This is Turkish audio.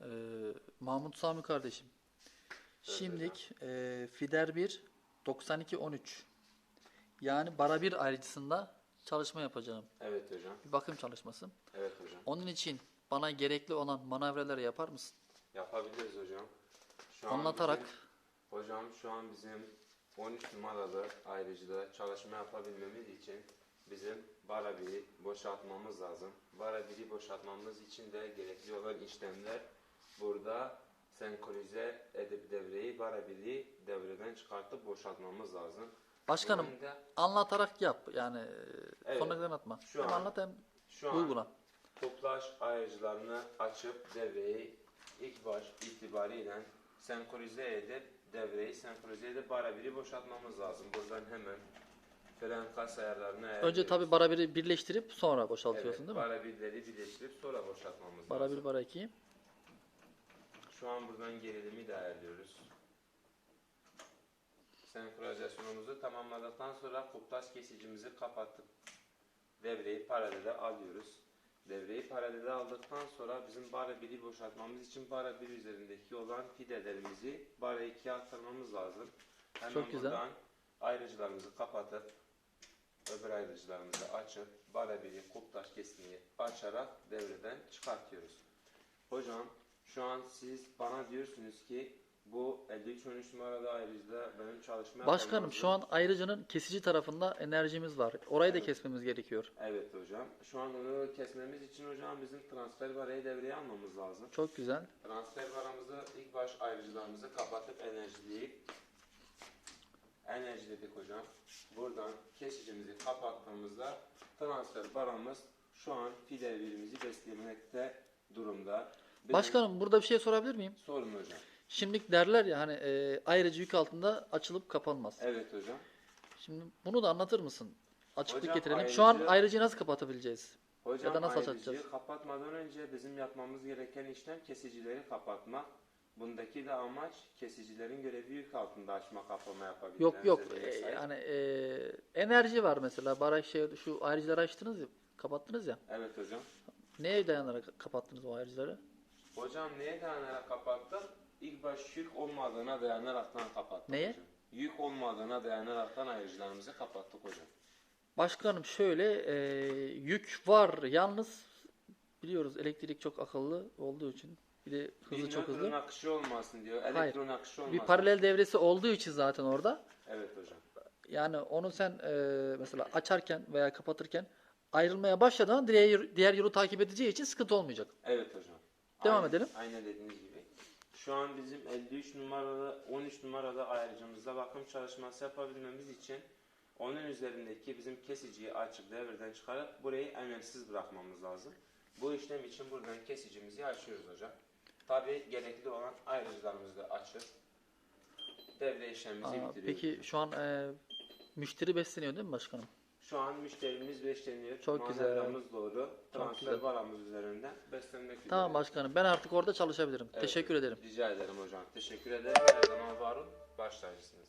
Ee, Mahmut Sami kardeşim. Şimdilik e, Fider 1 92 13. Yani bara 1 ayrıcısında çalışma yapacağım. Evet hocam. Bir bakım çalışması. Evet hocam. Onun için bana gerekli olan manevraları yapar mısın? Yapabiliriz hocam. Şu an Anlatarak. bizim- hocam şu an bizim 13 numaralı ayrıcıda çalışma yapabilmemiz için bizim bara biri boşaltmamız lazım. Bara biri boşaltmamız için de gerekli olan işlemler burada senkronize edip devreyi bara biri devreden çıkartıp boşaltmamız lazım. Başkanım Bunun da anlatarak yap. Yani Evet. sonuna kadar atma. Şu hem an- anlat hem şu an uygula. Toplaş ayrıcılarını açıp devreyi ilk baş itibariyle senkronize edip devreyi senkronize edip bara biri boşaltmamız lazım. Buradan hemen fren kas ayarlarını Önce ayarlıyoruz. tabi bara 1'i birleştirip sonra boşaltıyorsun evet, değil mi? bara birleri birleştirip sonra boşaltmamız Bara lazım. 1 bara 2. Şu an buradan gerilimi de ayarlıyoruz. Senkronizasyonumuzu tamamladıktan sonra kuptaş kesicimizi kapatıp devreyi paralele alıyoruz. Devreyi paralele aldıktan sonra bizim bara 1'i boşaltmamız için bara 1 üzerindeki olan fidelerimizi bara 2'ye aktarmamız lazım. Hemen Çok güzel. buradan ayrıcılarımızı kapatıp öbür ayrıcılarımızı açıp bara 1'i kuptaş kesini açarak devreden çıkartıyoruz. Hocam şu an siz bana diyorsunuz ki bu 53-13 numarada ayrıcıda benim çalışma Başkanım şu an ayrıcının kesici tarafında enerjimiz var. Orayı da Evet. kesmemiz gerekiyor. Evet hocam. Şu an onu kesmemiz için hocam bizim transfer barayı devreye almamız lazım. Çok güzel. Transfer baramızı ilk baş ayrıcılarımızı kapatıp enerjileyip enerjiledik hocam. Buradan kesicimizi kapattığımızda transfer baramız şu an fide birimizi beslemekte durumda. Başkanım burada bir şey sorabilir miyim? Sorun hocam. Şimdilik derler ya hani e, ayrıcı yük altında açılıp kapanmaz. Evet hocam. Şimdi bunu da anlatır mısın? Açıklık Hocam, getirelim. Şu an ayrıcı- ayrıcıyı nasıl kapatabileceğiz? Hocam Ya da nasıl ayrıcıyı açacağız? kapatmadan önce bizim yapmamız gereken işlem kesicileri kapatmak. Bundaki de amaç kesicilerin görevi yük altında açma kapama yapabilmeleri. Yok yok. E, yani e, enerji var mesela. Baraj şey şu ayrıcıları açtınız ya, kapattınız ya. Evet hocam. Neye dayanarak kapattınız o ayrıcıları? Hocam neye dayanarak kapattık? İlk baş yük olmadığına dayanaraktan kapattık Neye? hocam. Yük olmadığına dayanaraktan ayrıcılarımızı kapattık hocam. Başkanım şöyle e, yük var yalnız biliyoruz elektrik çok akıllı olduğu için bir de hızı bir çok nötron hızlı. akışı olmasın diyor. Hayır. Elektron akışı olmasın. Bir paralel devresi olduğu için zaten orada. Evet hocam. Yani onu sen e, mesela açarken veya kapatırken ayrılmaya başladığında diğer, diğer yolu takip edeceği için sıkıntı olmayacak. Evet hocam. Devam Aynen- edelim. Aynen dediğiniz gibi. Şu an bizim 53 numaralı 13 numaralı ayrıcımızda bakım çalışması yapabilmemiz için onun üzerindeki bizim kesiciyi açıp devreden çıkarıp burayı emersiz bırakmamız lazım. Bu işlem için buradan kesicimizi açıyoruz hocam. Tabi gerekli olan ayrıcılarımızı da açıp devre işlemimizi Aa, bitiriyoruz. peki şu an e, müşteri besleniyor değil mi başkanım? Şu an müşterimiz besleniyor. Çok güzel. Manevramız doğru. Transfer güzel. baramız üzerinden beslenmek üzere. Tamam başkanım ben artık orada çalışabilirim. Evet. Teşekkür ederim. Rica ederim hocam. Teşekkür ederim. Her zaman var olun. Baş tacısınız.